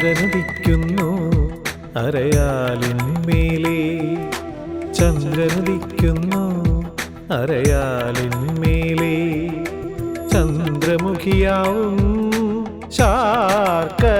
ചന്ദ്രനുദിക്കുന്നു. അരയാലിന്മേലെ ചന്ദ്രനുദിക്കുന്നു. അരയാലിന്മേലെ ചന്ദ്രമുഖിയാവും. ശാർക്കരമ്മയേ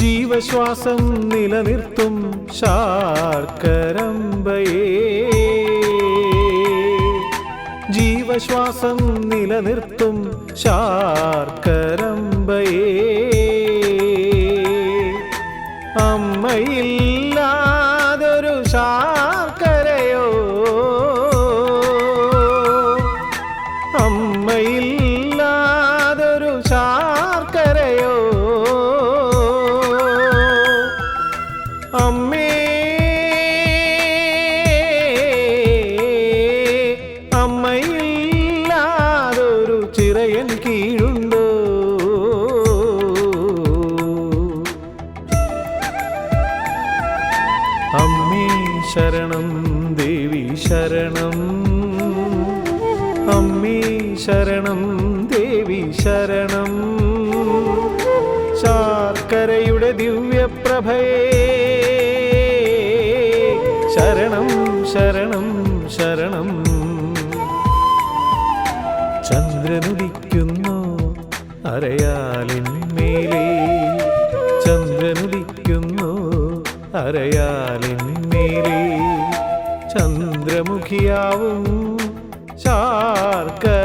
ജീവശ്വാസം നിലനിർത്തും ശാർക്കരമ്പയേ. ജീവശ്വാസം നിലനിർത്തും ശാർക്കരമ്പയേ. അമ്മയില്ലാതൊരു അമ്മേ ശരണം ദേവി ശരണം. അമ്മേ ശരണം ദേവി ശരണം. ശാർക്കരയുടെ ദിവ്യപ്രഭയേ ശരണം ശരണം ശരണം. ചന്ദ്രനുദിക്കുന്നു അരയാലിന്മേലേ ചന്ദ്രനുദിക്കുന്നു അരയാലിന്മേലേ ചന്ദ്രമുഖിയാവും ശാർക്കരമ്മയേ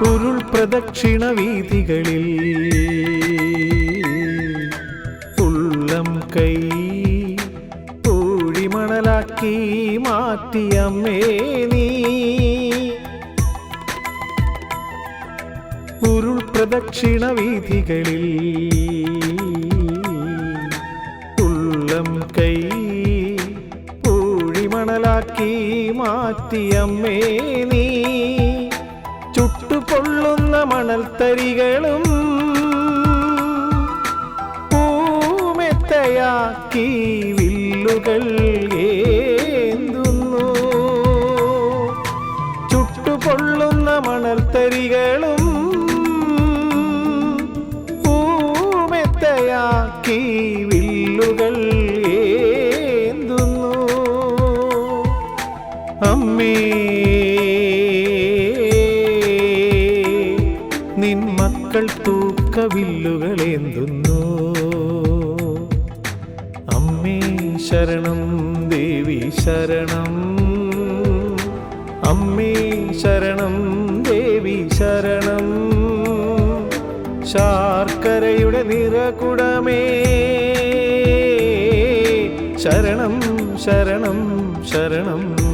ഉരുൾ പ്രദക്ഷിണ വീതികളിൽ. ഉള്ളം കൈ പൂഴിമണലാക്കി മാറ്റിയമ്മേ നീ. ഉരുൾ പ്രദക്ഷിണ വീതികളിൽ. ഉള്ളം കൈ പൂഴിമണലാക്കി മാറ്റിയമ്മേ നീ. ചുട്ടുപൊള്ളുന്ന മണൽത്തരികളും പൂമെത്തയാക്കി വില്ലുകൾ ഏന്തുന്നു. ചുട്ടുപൊള്ളുന്ന മണൽത്തരികളും പൂമെത്തയാക്കി തൂക്കവില്ലുകളേന്തുന്നു അമ്മേ ശരണം ദേവി ശരണം. അമ്മേ ശരണം ദേവി ശരണം. ശാർക്കരയുടെ നിറകുടമേ. ശരണം ശരണം ശരണം.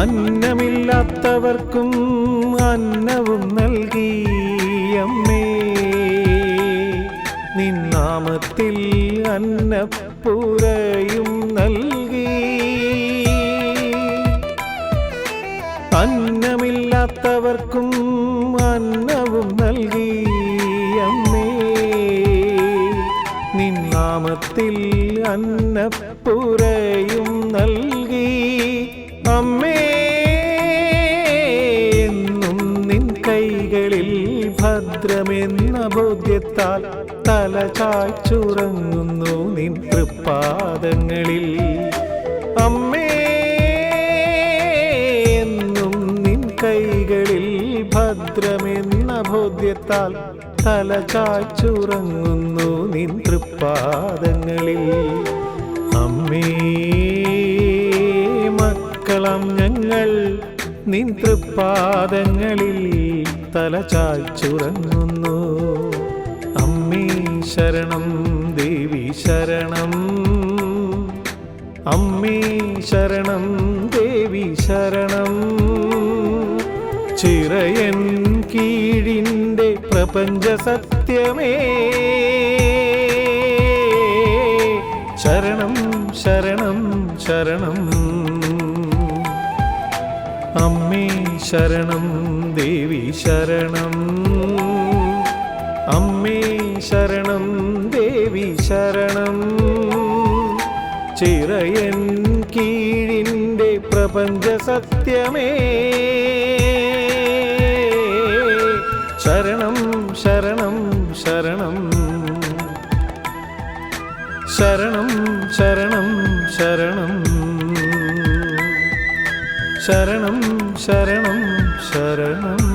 അന്നമില്ലാത്തവർക്കും അന്നവും നൽകി അമ്മേ. നിന്നാമത്തിൽ അന്നപ്പുരയും നൽകി. അന്നമില്ലാത്തവർക്കും അന്നവും നൽകി അമ്മേ. നിന്നാമത്തിൽ അന്നപ്പുര തല ചായ്ച്ചുറങ്ങുന്നു നിൻ തൃപ്പാദങ്ങളിൽ. അമ്മേ എന്നും നിൻ കൈകളിൽ ഭദ്രമെന്ന ബോധ്യത്താൽ തല കാച്ചുറങ്ങുന്നു നിൻ തൃപ്പാദങ്ങളിൽ. അമ്മേ മക്കളം ഞങ്ങൾ നിൻ തൃപ്പാദങ്ങളിൽ തല ചായ്ച്ചുറങ്ങുന്നു അമ്മേ ശരണം ദേവി ശരണം. അമ്മേ ശരണം ദേവി ശരണം. ചിറയൻ കീഴിന്റെ പ്രപഞ്ച സത്യമേ. ശരണം ശരണം ശരണം. അമ്മേ ശരണം ദേവി ശരണം. അമ്മേ ശരണം ദേവി ശരണം. ചിറയൻ കീഴിന്റെ പ്രപഞ്ച സത്യമേ. ശരണം ശരണം ശരണം. ശരണം ശരണം ശരണം. ശരണം ശരണം ശരണം.